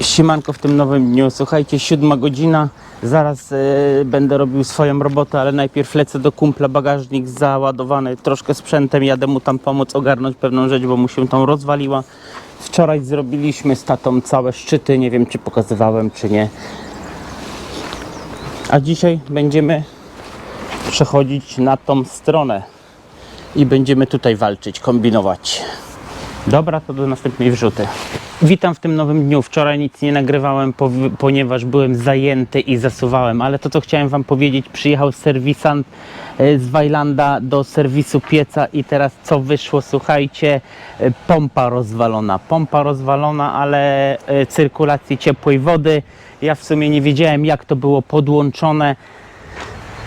Siemanko w tym nowym dniu. Słuchajcie, siódma godzina. Zaraz e, będę robił swoją robotę, ale najpierw lecę do kumpla, bagażnik załadowany troszkę sprzętem. Jadę mu tam pomóc ogarnąć pewną rzecz, bo mu się tą rozwaliła. Wczoraj zrobiliśmy z tatą całe szczyty. Nie wiem, czy pokazywałem, czy nie. A dzisiaj będziemy przechodzić na tą stronę i będziemy tutaj walczyć, kombinować. Dobra, to do następnej wrzuty. Witam w tym nowym dniu. Wczoraj nic nie nagrywałem, ponieważ byłem zajęty i zasuwałem, ale to co chciałem Wam powiedzieć, przyjechał serwisant e, z Wajlanda do serwisu pieca i teraz co wyszło, słuchajcie, e, pompa rozwalona. Pompa rozwalona, ale e, cyrkulacji ciepłej wody. Ja w sumie nie wiedziałem jak to było podłączone.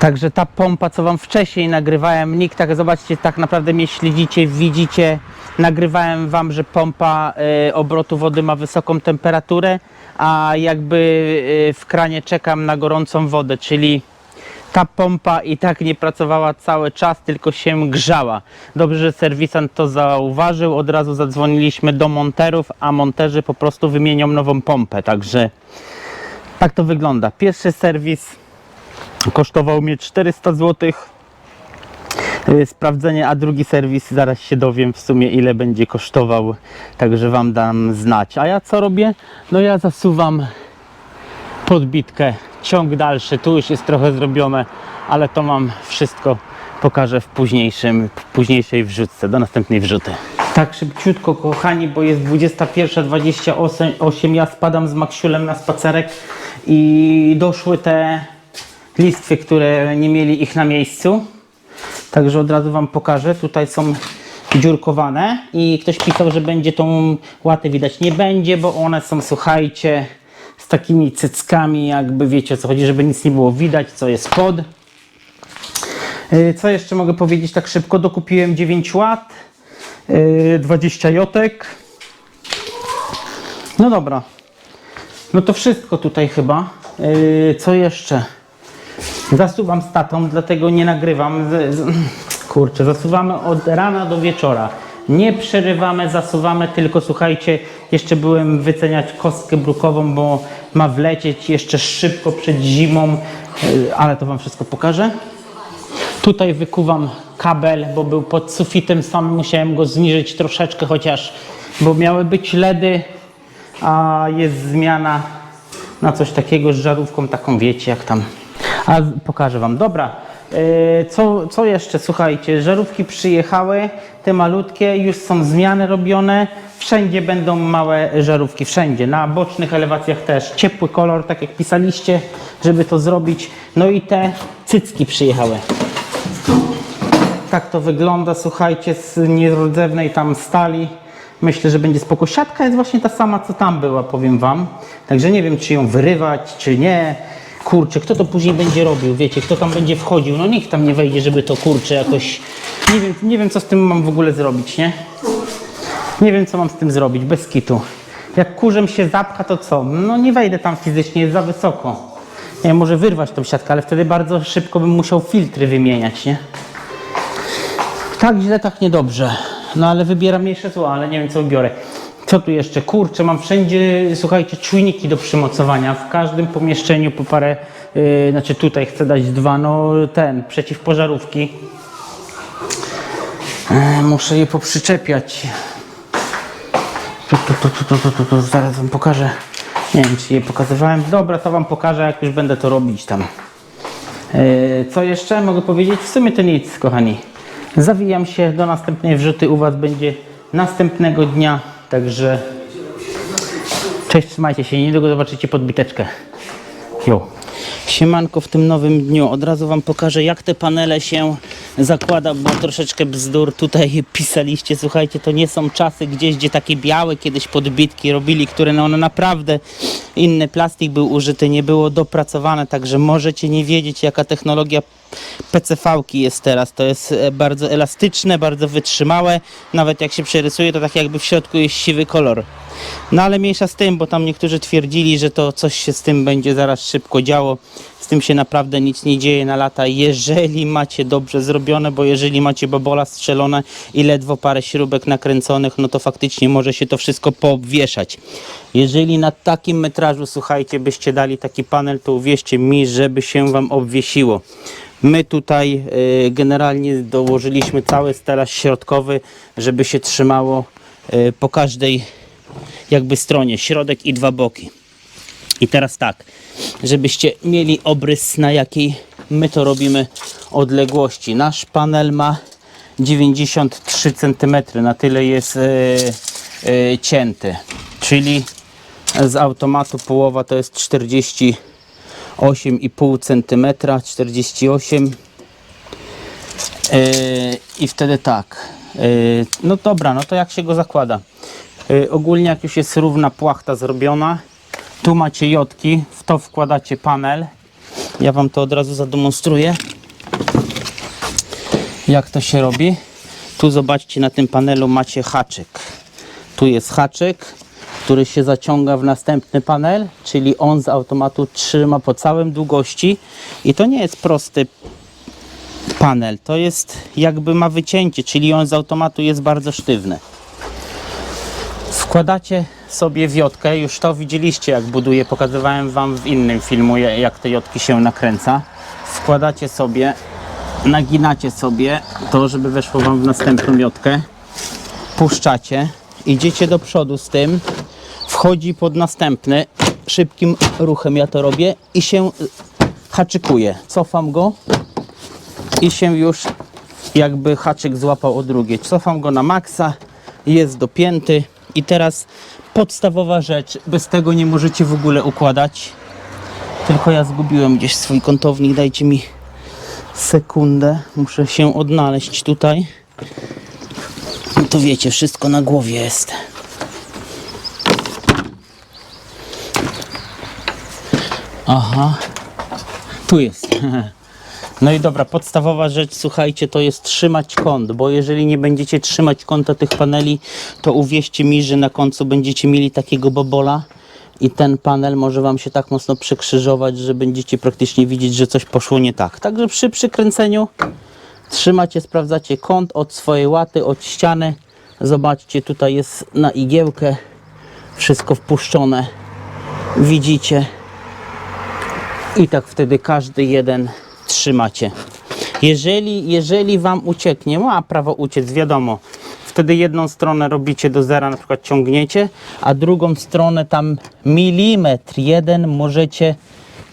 Także ta pompa, co wam wcześniej nagrywałem, nikt tak, zobaczcie, tak naprawdę mnie śledzicie, widzicie, nagrywałem wam, że pompa e, obrotu wody ma wysoką temperaturę, a jakby e, w kranie czekam na gorącą wodę, czyli ta pompa i tak nie pracowała cały czas, tylko się grzała. Dobrze, że serwisant to zauważył, od razu zadzwoniliśmy do monterów, a monterzy po prostu wymienią nową pompę, także tak to wygląda. Pierwszy serwis kosztował mnie 400 zł. Yy, Sprawdzenie, a drugi serwis zaraz się dowiem w sumie ile będzie kosztował, także Wam dam znać. A ja co robię? No ja zasuwam podbitkę, ciąg dalszy, tu już jest trochę zrobione, ale to mam wszystko pokażę w późniejszym, w późniejszej wrzutce, do następnej wrzuty. Tak szybciutko kochani, bo jest 21.28, ja spadam z Maksiulem na spacerek i doszły te listwy, które nie mieli ich na miejscu. Także od razu Wam pokażę. Tutaj są dziurkowane i ktoś pisał, że będzie tą łatę widać. Nie będzie, bo one są, słuchajcie, z takimi cyckami, jakby wiecie o co chodzi, żeby nic nie było widać, co jest pod. Yy, Co jeszcze mogę powiedzieć tak szybko? Dokupiłem 9 łat, yy, 20 jotek. No dobra. No to wszystko tutaj chyba. Yy, Co jeszcze? Zasuwam z tatą, dlatego nie nagrywam. Kurczę, zasuwamy od rana do wieczora. Nie przerywamy, zasuwamy, tylko słuchajcie, jeszcze byłem wyceniać kostkę brukową, bo ma wlecieć jeszcze szybko przed zimą, yy, ale to Wam wszystko pokażę. Tutaj wykuwam kabel, bo był pod sufitem, sam musiałem go zniżyć troszeczkę, chociaż, bo miały być LEDy, a jest zmiana na coś takiego z żarówką, taką wiecie jak tam. A pokażę Wam. Dobra, yy, co, co jeszcze? Słuchajcie, żarówki przyjechały, te malutkie, już są zmiany robione. Wszędzie będą małe żarówki, wszędzie. Na bocznych elewacjach też. Ciepły kolor, tak jak pisaliście, żeby to zrobić. No i te cycki przyjechały. Tak to wygląda, słuchajcie, z nierodzewnej tam stali. Myślę, że będzie spoko. Siatka jest właśnie ta sama, co tam była, powiem Wam. Także nie wiem, czy ją wyrywać, czy nie. Kurczę, kto to później będzie robił, wiecie, kto tam będzie wchodził. No nikt tam nie wejdzie, żeby to kurczę jakoś... Nie wiem, nie wiem co z tym mam w ogóle zrobić, nie? Nie wiem, co mam z tym zrobić, bez kitu. Jak kurzem się zapcha, to co? No nie wejdę tam fizycznie, jest za wysoko. Wiem, może wyrwać tą siatkę, ale wtedy bardzo szybko bym musiał filtry wymieniać, nie? Tak źle, tak niedobrze. No ale wybieram mniejsze zło, ale nie wiem co wybiorę. Co tu jeszcze? Kurczę, mam wszędzie, słuchajcie, czujniki do przymocowania. W każdym pomieszczeniu po parę, yy, znaczy tutaj chcę dać dwa, no ten, przeciwpożarówki. E, muszę je poprzyczepiać. Tu, tu, tu, tu, tu, tu, zaraz wam pokażę. Nie wiem, czy je pokazywałem. Dobra, to wam pokażę, jak już będę to robić tam. E, Co jeszcze mogę powiedzieć? W sumie to nic, kochani. Zawijam się do następnej wrzuty. U Was będzie następnego dnia. Także cześć, trzymajcie się. Niedługo zobaczycie podbiteczkę. Jo. Siemanko w tym nowym dniu. Od razu Wam pokażę, jak te panele się zakłada, bo troszeczkę bzdur tutaj pisaliście. Słuchajcie, to nie są czasy gdzieś, gdzie takie białe kiedyś podbitki robili, które no one naprawdę inny plastik był użyty, nie było dopracowane, także możecie nie wiedzieć, jaka technologia PCV-ki jest teraz. To jest e, bardzo elastyczne, bardzo wytrzymałe. Nawet jak się przerysuje, to tak jakby w środku jest siwy kolor. No ale mniejsza z tym, bo tam niektórzy twierdzili, że to coś się z tym będzie zaraz szybko działo. Z tym się naprawdę nic nie dzieje na lata, jeżeli macie dobrze zrobione, bo jeżeli macie babola strzelone i ledwo parę śrubek nakręconych, no to faktycznie może się to wszystko poobwieszać. Jeżeli na takim metrażu, słuchajcie, byście dali taki panel, to uwierzcie mi, żeby się Wam obwiesiło. My tutaj y, generalnie dołożyliśmy cały stelaż środkowy, żeby się trzymało y, po każdej jakby stronie, środek i dwa boki. I teraz tak, żebyście mieli obrys na jakiej my to robimy odległości. Nasz panel ma 93 cm, na tyle jest e, e, cięty. Czyli z automatu połowa to jest 48,5 cm, 48 E, I wtedy tak. E, No dobra, no to jak się go zakłada? E, Ogólnie jak już jest równa płachta zrobiona, tu macie jotki, w to wkładacie panel. Ja Wam to od razu zademonstruję. Jak to się robi? Tu zobaczcie, na tym panelu macie haczyk. Tu jest haczyk, który się zaciąga w następny panel, czyli on z automatu trzyma po całym długości. I to nie jest prosty panel. To jest jakby ma wycięcie, czyli on z automatu jest bardzo sztywny. Wkładacie sobie wiotkę, już to widzieliście jak buduję, pokazywałem Wam w innym filmu ja- jak te jotki się nakręca. Wkładacie sobie, naginacie sobie to, żeby weszło Wam w następną jotkę. Puszczacie, idziecie do przodu z tym, wchodzi pod następny, szybkim ruchem ja to robię i się y, haczykuje. Cofam go, i się już jakby haczyk złapał o drugie. Cofam go na maksa, jest dopięty i teraz podstawowa rzecz, bez tego nie możecie w ogóle układać. Tylko ja zgubiłem gdzieś swój kątownik, dajcie mi sekundę, muszę się odnaleźć tutaj. No to wiecie, wszystko na głowie jest. Aha, tu jest. No i dobra, podstawowa rzecz, słuchajcie, to jest trzymać kąt, bo jeżeli nie będziecie trzymać kąta tych paneli, to uwierzcie mi, że na końcu będziecie mieli takiego bobola i ten panel może Wam się tak mocno przekrzyżować, że będziecie praktycznie widzieć, że coś poszło nie tak. Także przy przykręceniu trzymacie, sprawdzacie kąt od swojej łaty, od ściany. Zobaczcie, tutaj jest na igiełkę wszystko wpuszczone. Widzicie, i tak wtedy każdy jeden trzymacie. Jeżeli, jeżeli wam ucieknie, ma prawo uciec, wiadomo. Wtedy jedną stronę robicie do zera, na przykład ciągniecie, a drugą stronę tam milimetr jeden możecie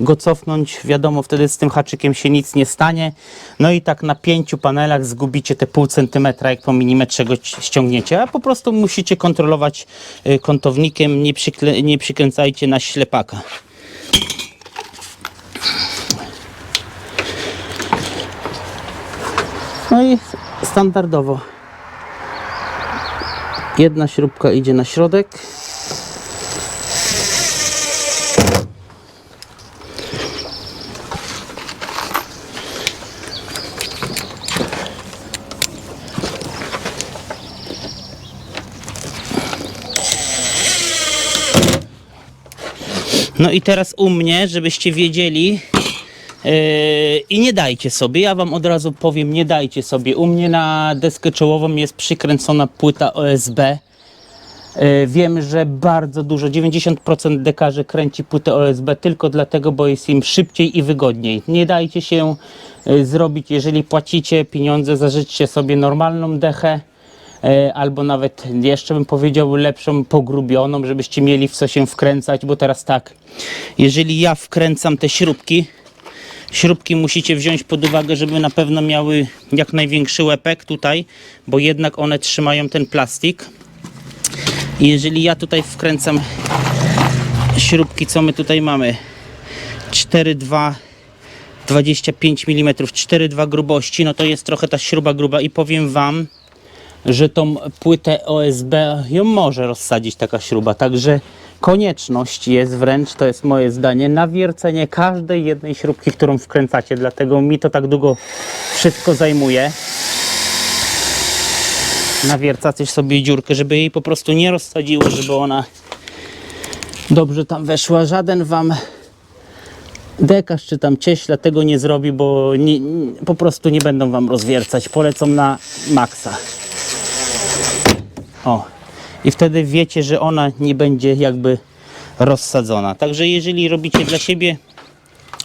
go cofnąć. Wiadomo, wtedy z tym haczykiem się nic nie stanie. No i tak na pięciu panelach zgubicie te pół centymetra, jak po milimetrze go ściągniecie, a po prostu musicie kontrolować y, kątownikiem, nie, przykle- nie przykręcajcie na ślepaka. No i standardowo jedna śrubka idzie na środek. No i teraz u mnie, żebyście wiedzieli, I nie dajcie sobie, ja wam od razu powiem, nie dajcie sobie. U mnie na deskę czołową jest przykręcona płyta OSB. Yy, Wiem, że bardzo dużo, 90% dekarzy kręci płytę OSB tylko dlatego, bo jest im szybciej i wygodniej. Nie dajcie się yy, zrobić, jeżeli płacicie pieniądze, zażyczcie sobie normalną dechę. yy, Albo nawet jeszcze bym powiedział lepszą, pogrubioną, żebyście mieli w co się wkręcać, bo teraz tak, jeżeli ja wkręcam te śrubki, Śrubki musicie wziąć pod uwagę, żeby na pewno miały jak największy łepek tutaj, bo jednak one trzymają ten plastik. Jeżeli ja tutaj wkręcam śrubki, co my tutaj mamy? 4,2 25 mm, 4,2 grubości, no to jest trochę ta śruba gruba i powiem Wam, że tą płytę OSB ją może rozsadzić taka śruba. Także konieczność jest wręcz, to jest moje zdanie, nawiercenie każdej jednej śrubki, którą wkręcacie. Dlatego mi to tak długo wszystko zajmuje. Nawiercacie sobie dziurkę, żeby jej po prostu nie rozsadziło, żeby ona dobrze tam weszła. Żaden wam dekarz czy tam cieśla tego nie zrobi, bo nie, po prostu nie będą wam rozwiercać. Polecą na maksa. O. I wtedy wiecie, że ona nie będzie jakby rozsadzona. Także jeżeli robicie dla siebie,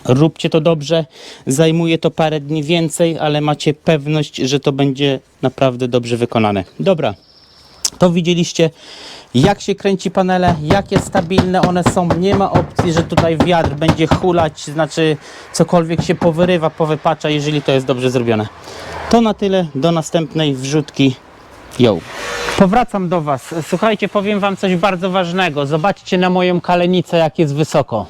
róbcie to dobrze. Zajmuje to parę dni więcej, ale macie pewność, że to będzie naprawdę dobrze wykonane. Dobra. To widzieliście, jak się kręci panele, jakie stabilne one są. Nie ma opcji, że tutaj wiatr będzie hulać, znaczy cokolwiek się powyrywa, powypacza, jeżeli to jest dobrze zrobione. To na tyle. Do następnej wrzutki. Yo. Powracam do Was. Słuchajcie, powiem Wam coś bardzo ważnego. Zobaczcie na moją kalenicę, jak jest wysoko.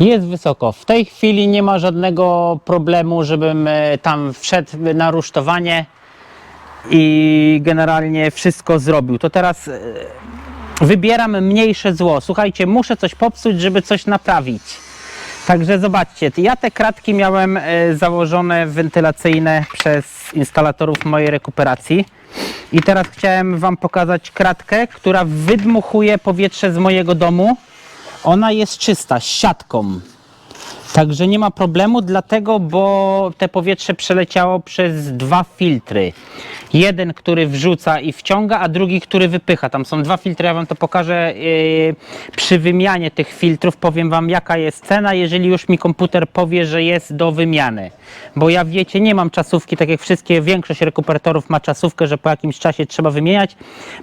Jest wysoko. W tej chwili nie ma żadnego problemu, żebym e, tam wszedł na rusztowanie i generalnie wszystko zrobił. To teraz e, wybieram mniejsze zło. Słuchajcie, muszę coś popsuć, żeby coś naprawić. Także zobaczcie, ja te kratki miałem e, założone wentylacyjne przez instalatorów mojej rekuperacji. I teraz chciałem Wam pokazać kratkę, która wydmuchuje powietrze z mojego domu. Ona jest czysta, z siatką. Także nie ma problemu, dlatego, bo te powietrze przeleciało przez dwa filtry. Jeden, który wrzuca i wciąga, a drugi, który wypycha. Tam są dwa filtry, ja Wam to pokażę. Yy, przy wymianie tych filtrów powiem Wam, jaka jest cena, jeżeli już mi komputer powie, że jest do wymiany. Bo ja wiecie, nie mam czasówki, tak jak wszystkie, większość rekuperatorów ma czasówkę, że po jakimś czasie trzeba wymieniać.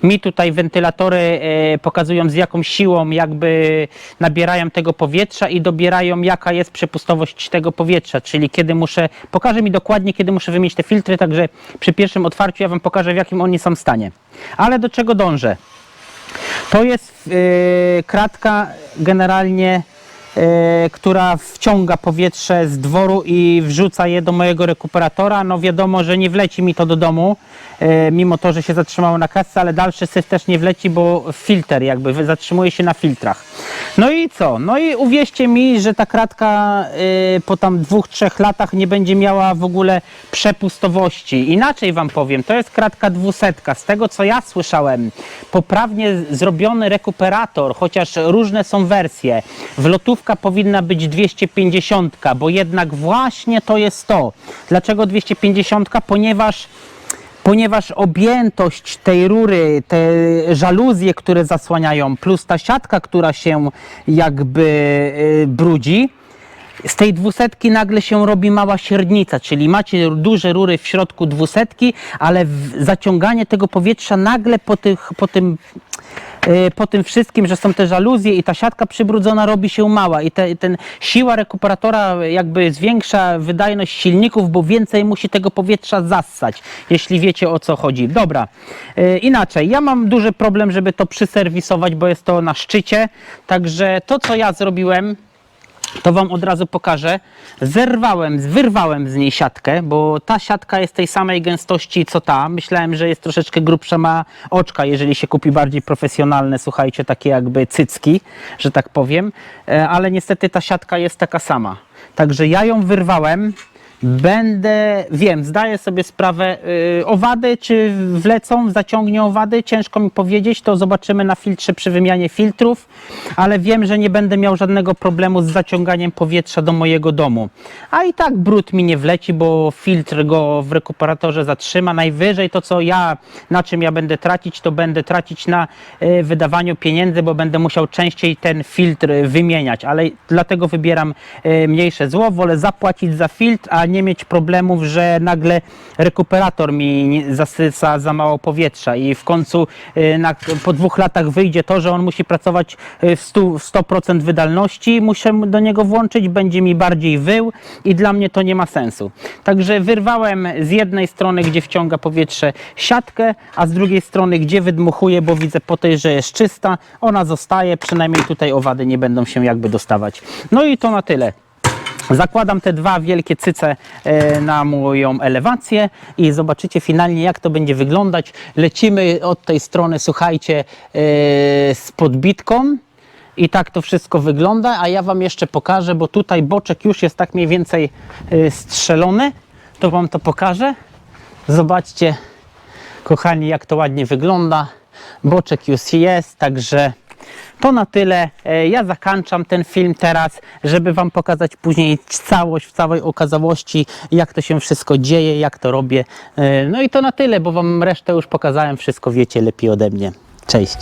Mi tutaj wentylatory yy, pokazują z jaką siłą jakby nabierają tego powietrza i dobierają jaka jest przepustowość tego powietrza, czyli kiedy muszę, pokaże mi dokładnie, kiedy muszę wymienić te filtry, także przy pierwszym otwarciu ja Wam pokażę, w jakim oni są stanie. Ale do czego dążę? To jest yy, kratka generalnie, która wciąga powietrze z dworu i wrzuca je do mojego rekuperatora. No wiadomo, że nie wleci mi to do domu, yy, mimo to, że się zatrzymało na kasce, ale dalszy syf też nie wleci, bo filtr jakby zatrzymuje się na filtrach. No i co? No i uwierzcie mi, że ta kratka yy, po tam dwóch, trzech latach nie będzie miała w ogóle przepustowości. Inaczej wam powiem, to jest kratka dwusetka. Z tego co ja słyszałem, poprawnie zrobiony rekuperator, chociaż różne są wersje, powinna być 250, bo jednak właśnie to jest to. Dlaczego 250? Ponieważ ponieważ objętość tej rury, te żaluzje, które zasłaniają, plus ta siatka, która się jakby y, brudzi, z tej dwusetki nagle się robi mała średnica, czyli macie duże rury w środku dwusetki, ale zaciąganie tego powietrza nagle po, tych, po tym po tym wszystkim, że są te żaluzje i ta siatka przybrudzona robi się mała i te, ten siła rekuperatora jakby zwiększa wydajność silników, bo więcej musi tego powietrza zassać, jeśli wiecie o co chodzi. Dobra, y, inaczej, ja mam duży problem, żeby to przyserwisować, bo jest to na szczycie, także to co ja zrobiłem, to Wam od razu pokażę. Zerwałem, wyrwałem z niej siatkę, bo ta siatka jest tej samej gęstości co ta. Myślałem, że jest troszeczkę grubsza, ma oczka, jeżeli się kupi bardziej profesjonalne, słuchajcie, takie jakby cycki, że tak powiem, E, ale niestety ta siatka jest taka sama. Także ja ją wyrwałem. Będę, wiem, zdaję sobie sprawę, yy, owady czy wlecą, zaciągnie owady, ciężko mi powiedzieć, to zobaczymy na filtrze przy wymianie filtrów, ale wiem, że nie będę miał żadnego problemu z zaciąganiem powietrza do mojego domu. A i tak brud mi nie wleci, bo filtr go w rekuperatorze zatrzyma. Najwyżej to, co ja, na czym ja będę tracić, to będę tracić na y, wydawaniu pieniędzy, bo będę musiał częściej ten filtr wymieniać, ale dlatego wybieram y, mniejsze zło, wolę zapłacić za filtr, a nie mieć problemów, że nagle rekuperator mi nie- zasysa za mało powietrza i w końcu y, na, po dwóch latach wyjdzie to, że on musi pracować y, w 100%, w 100% wydalności, muszę do niego włączyć, będzie mi bardziej wył i dla mnie to nie ma sensu. Także wyrwałem z jednej strony, gdzie wciąga powietrze siatkę, a z drugiej strony, gdzie wydmuchuje, bo widzę po tej, że jest czysta, ona zostaje, przynajmniej tutaj owady nie będą się jakby dostawać. No i to na tyle. Zakładam te dwa wielkie cyce e, na moją elewację i zobaczycie finalnie jak to będzie wyglądać. Lecimy od tej strony, słuchajcie, e, z podbitką. I tak to wszystko wygląda, a ja Wam jeszcze pokażę, bo tutaj boczek już jest tak mniej więcej e, strzelony. To Wam to pokażę. Zobaczcie, kochani, jak to ładnie wygląda. Boczek już jest, także to na tyle. E, Ja zakończam ten film teraz, żeby Wam pokazać później całość w całej okazałości, jak to się wszystko dzieje, jak to robię. E, No i to na tyle, bo Wam resztę już pokazałem, wszystko wiecie lepiej ode mnie. Cześć.